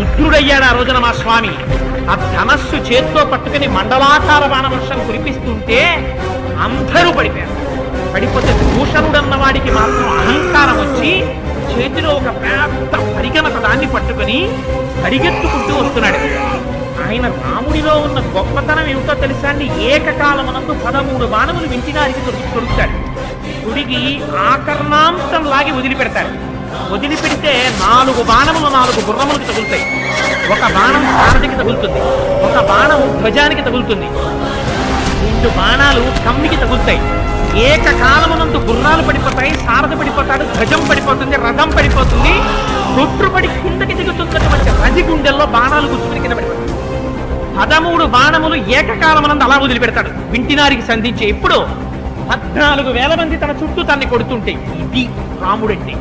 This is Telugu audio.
రుద్రుడయ్యాడు ఆ రోజున మా స్వామి. ఆ ధనస్సు చేత్తో పట్టుకుని మండలాకార బాణవర్షం కురిపిస్తుంటే అందరూ పడిపోయారు. పడిపోతే భూషణుడన్న వాడికి మాత్రం అహంకారం వచ్చి చేతిలో ఒక పెద్ద పరిగణ దాన్ని పట్టుకుని పరిగెత్తుకుంటూ వస్తున్నాడు. ఆయన రాముడిలో ఉన్న గొప్పతనం ఏమిటో తెలుసా అండి? ఏకకాలమునందు పదమూడు బాణములు వింటినారికి దొరుకుతాడు తొడుగుతాడు తుడిగి ఆకర్ణాంతం లాగి వదిలిపెడతాడు. వదిలిపెడితే నాలుగు బాణములు నాలుగు గుర్రములకు తగులుతాయి. ఒక బాణం సారథికి తగులుతుంది. ఒక బాణం ధ్వజానికి తగులుతుంది. రెండు బాణాలు కమ్మికి తగులుతాయి. ఏకకాలమునందు గుర్రాలు పడిపోతాయి సారథి పడిపోతాడు ధ్వజం పడిపోతుంది రథం పడిపోతుంది రొట్టుపడి కిందకి దిగుతున్నటువంటి రజి గుండెల్లో బాణాలు గుచ్చుకుని కింద పడిపోతాయి. పదమూడు బాణములు ఏకకాలమునందు అలా వదిలిపెడతాడు. వింటినారికి సంధించే ఇప్పుడు పద్నాలుగు వేల మంది తన చుట్టూ తన్ని కొడుతుంటే ఇది రాముడంటే.